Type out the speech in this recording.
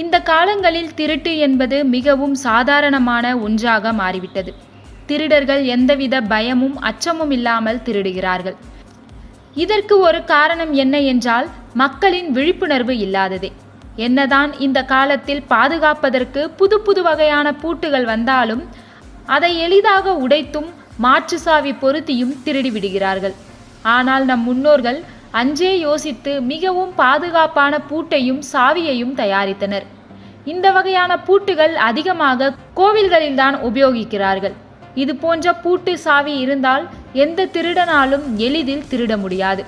இந்த காலங்களில் திருட்டு என்பது மிகவும் சாதாரணமான ஒன்றாக மாறிவிட்டது. திருடர்கள் எந்தவித பயமும் அச்சமும் இல்லாமல் திருடுகிறார்கள். இதற்கு ஒரு காரணம் என்ன என்றால் மக்களின் விழிப்புணர்வு இல்லாததே. என்னதான் இந்த காலத்தில் பாதுகாப்பதற்கு புது புது வகையான பூட்டுகள் வந்தாலும் அதை எளிதாக உடைத்தும் மாற்று சாவி பொருத்தியும் திருடிவிடுகிறார்கள் ஆனால் நம் முன்னோர்கள் அஞ்சே யோசித்து மிகவும் பாதுகாப்பான பூட்டையும் சாவியையும் தயாரித்தனர். இந்த வகையான பூட்டுகள் அதிகமாக கோவில்களில்தான் உபயோகிக்கிறார்கள். இது போன்ற பூட்டு சாவி இருந்தால் எந்த திருடனாலும் எளிதில் திருட முடியாது.